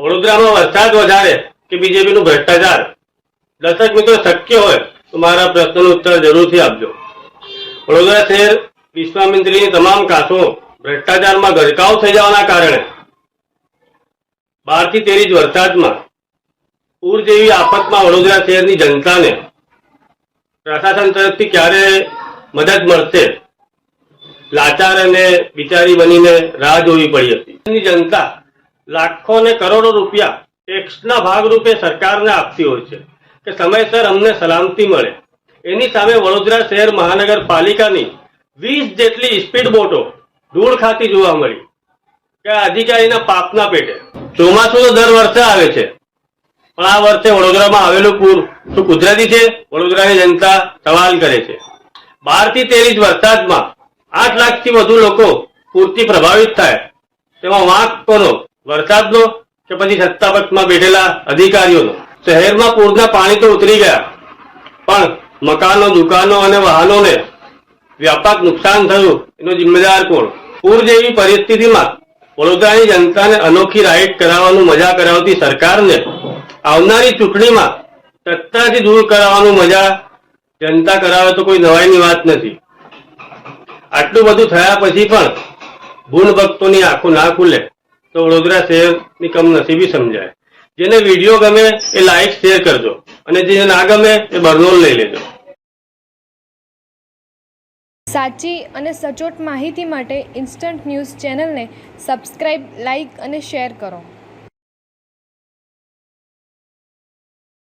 વડોદરામાં વરસાદ વધારે કે બીજેપીનું ભ્રષ્ટાચાર? દર્શક મિત્રો, શક્ય હોય તો મારા પ્રશ્નનો ઉત્તર જરૂરથી આપજો. વડોદરા શહેર વિશ્વામિત્રીની તમામ કાસો ભ્રષ્ટાચારમાં ગરકાવ થઈ જવાના કારણે બારથી તેર ઇંચ વરસાદમાં પૂર જેવી આફતમાં વડોદરા શહેરની જનતાને પ્રશાસન તરફથી ક્યારે મદદ મળશે? લાચાર અને બિચારી બનીને રાહ જોવી પડી હતી. જનતા લાખો ને કરોડો રૂપિયા ટેક્સના ભાગરૂપે સરકારને આપતી હોય છે કે સમયસર અમને સલામતી મળે. એની સામે વડોદરા શહેર મહાનગરપાલિકાની વીસ જેટલી સ્પીડ બોટો ધૂળ ખાતી જોવા મળી કે અધિકારીના પાપના પેટે. ચોમાસું તો દર વર્ષે આવે છે. પણ આ વર્ષે વડોદરામાં આવેલું પૂર શું કુદરતી છે? વડોદરાની જનતા સવાલ કરે છે. બારથી તેર ઇંચ વરસાદમાં આઠ લાખથી વધુ લોકો પૂરથી પ્રભાવિત થાય. તેમાં વાંક કોનો? વરસાદનો કે પછી સત્તા પક્ષમાં બેઠેલા અધિકારીઓનો. શહેરમાં પૂરના પાણી તો ઉતરી ગયા. પણ મકાનો, દુકાનો અને વાહનોને વ્યાપક નુકસાન થયું. એનો જિમ્મેદાર કોણ? પૂર જેવી પરિસ્થિતિમાં વડોદરાની જનતાને અનોખી રાઇડ કરાવવાનું મજા કરાવતી સરકારને આવનારી ચૂંટણીમાં સત્તાથી દૂર કરાવવાનું મજા જનતા કરાવે તો કોઈ નવાઈની વાત નથી. આટલું બધું થયા પછી પણ ભૂલ ભક્તોની આંખો ના ખુલે. તો વડોદરા શહેરની કમનસીબી સમજાય. જેને વીડિયો ગમે એ લાઈક શેર કરજો અને જે ના ગમે એ બરનોલ લઈ લેજો. સાચી અને સચોટ માહિતી માટે ઇન્સ્ટન્ટ ન્યૂઝ ચેનલને સબસ્ક્રાઇબ લાઇક અને શેર કરો.